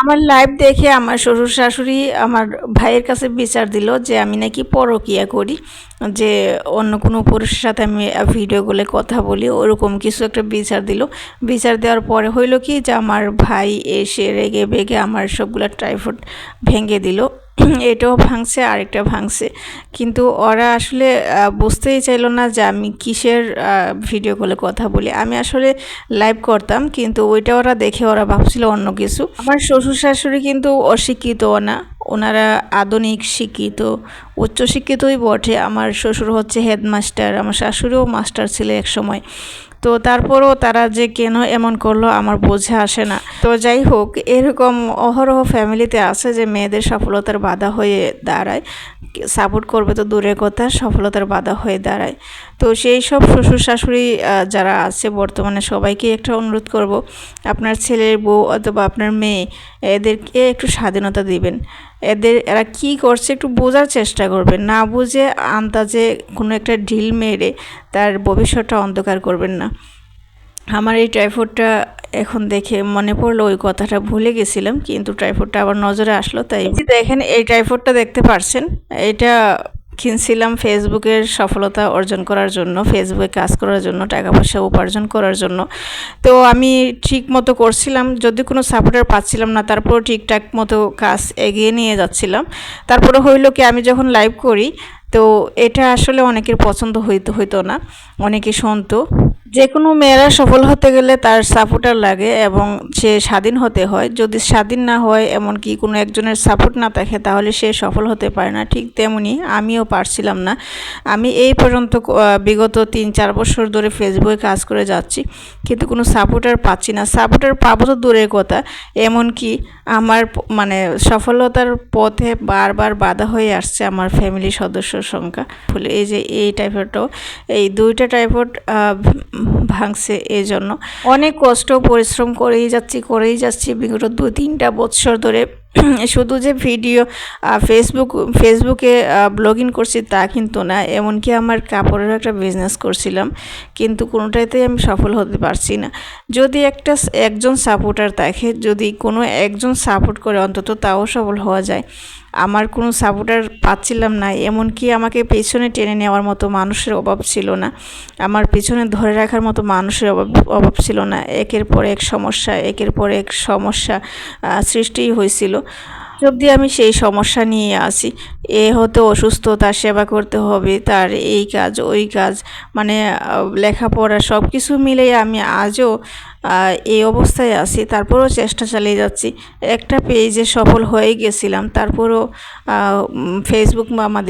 আমার লাইভ দেখে আমার শ্বশুর শাশুড়ি আমার ভাইয়ের কাছে বিচার দিল যে আমি নাকি পরকিয়া করি, যে অন্য কোনো পুরুষের সাথে আমি ভিডিও কথা বলি, ওরকম কিছু একটা বিচার দিল। বিচার দেওয়ার পরে হইল কি যে আমার ভাই এসে রেগে বেগে আমার সবগুলো ট্রাইফুড ভেঙে দিল। এটাও ভাঙছে, আরেকটা ভাঙছে। কিন্তু ওরা আসলে বুঝতেই চাইলো না যে আমি কিসের ভিডিও কলে কথা বলি। আমি আসলে লাইভ করতাম, কিন্তু ওইটা ওরা দেখে ওরা ভাবছিল অন্য কিছু। আমার শ্বশুর শাশুড়ি কিন্তু অশিক্ষিতও না। ওনারা আধুনিক শিক্ষিত, উচ্চ শিক্ষিতই বটে। আমার শ্বশুর হচ্ছে হেডমাস্টার, আমার শাশুড়িও মাস্টার ছিল এক সময়। তো তারপরও তারা যে কেন এমন করল আমার বোঝা আসে না। তো যাই হোক, এরকম অহরহ ফ্যামিলিতে আছে যে মেয়েদের সফলতার বাধা হয়ে দাঁড়ায়। সাপোর্ট করবে তো দূরের কথা, সফলতার বাধা হয়ে দাঁড়ায়। তো সেই সব শ্বশুর শাশুড়ি যারা আছে বর্তমানে সবাইকে একটা অনুরোধ করব, আপনার ছেলের বউ অথবা আপনার মেয়ে, এদেরকে একটু স্বাধীনতা দিবেন। এদের, এরা কি করছে একটু বোঝার চেষ্টা করবেন না বুঝে আন্দাজে কোনো একটা ঢিল মেরে তার ভবিষ্যৎটা অন্ধকার করবেন না। আমার এই ট্রাইফোডটা এখন দেখে মনে পড়ল ওই কথাটা ভুলে গেছিলাম, কিন্তু ট্রাইফোডটা আবার নজরে আসলো, তাই দেখেন, এই ট্রাইফোডটা দেখতে পারছেন। এটা কিনছিলাম ফেসবুকের সফলতা অর্জন করার জন্য, ফেসবুকে কাজ করার জন্য টাকা পয়সা উপার্জন করার জন্য। তো আমি ঠিক মতো করছিলাম, যদি কোনো সাপোর্টার পাচ্ছিলাম না তারপর ঠিকঠাক মতো কাজ এগিয়ে নিয়ে যাচ্ছিলাম। তারপরে হইল কি, আমি যখন লাইভ করি, তো এটা আসলে অনেকের পছন্দ হইতো হইতো না। অনেকে শুনতো। যে কোনো মেয়েরা সফল হতে গেলে তার সাপোর্টার লাগে এবং সে স্বাধীন হতে হয়। যদি স্বাধীন না হয়, এমনকি কোনো একজনের সাপোর্ট না থাকে, তাহলে সে সফল হতে পারে না। ঠিক তেমনি আমিও পারছিলাম না। আমি এই পর্যন্ত বিগত তিন চার বছর ধরে ফেসবুকে কাজ করে যাচ্ছি, কিন্তু কোনো সাপোর্টার পাচ্ছি না। সাপোর্টার পাবো তো দূরের কথা, এমনকি আমার মানে সফলতার পথে বারবার বাধা হয়ে আসছে আমার ফ্যামিলি সদস্যর সংখ্যা। ফলে এই যে এই টাইপেরটাও এই দুইটা টাইপট ভাঙছে এই জন্য অনেক কষ্ট, পরিশ্রম করেই যাচ্ছি করেই যাচ্ছি। বিগত দু তিনটা বছর ধরে শুধু যে ভিডিও ফেসবুক ফেসবুকে ব্লগ ইন করছি তা কিন্তু না, এমনকি আমার কাপড়ের একটা বিজনেস করছিলাম, কিন্তু কোনোটাতেই আমি সফল হতে পারছি না। যদি একটা একজন সাপোর্টার থাকে, যদি কোনো একজন সাপোর্ট করে অন্তত তাও সফল হওয়া যায়। আমার কোনো সাপোর্টার পাচ্ছিলাম না, এমনকি আমাকে পেছনে টেনে নেওয়ার মতো মানুষের অভাব ছিল না। আমার পেছনে ধরে রাখার মতো মানুষের অভাব অভাব ছিল না। একের পর এক সমস্যা, একের পর এক সমস্যা সৃষ্টি হয়েছিল। যদি আমি সেই সমস্যা নিয়ে আসি। এ হতে অসুস্থ, তার সেবা করতে হবে, তার এই কাজ, ওই কাজ মানে লেখাপড়া সব কিছু মিলেই আমি আজও এই অবস্থায় আছি। তারপরও চেষ্টা চালিয়ে যাচ্ছি। একটা পেজে সফল হয়ে গেছিলাম। তারপরও ফেসবুক বা আমাদের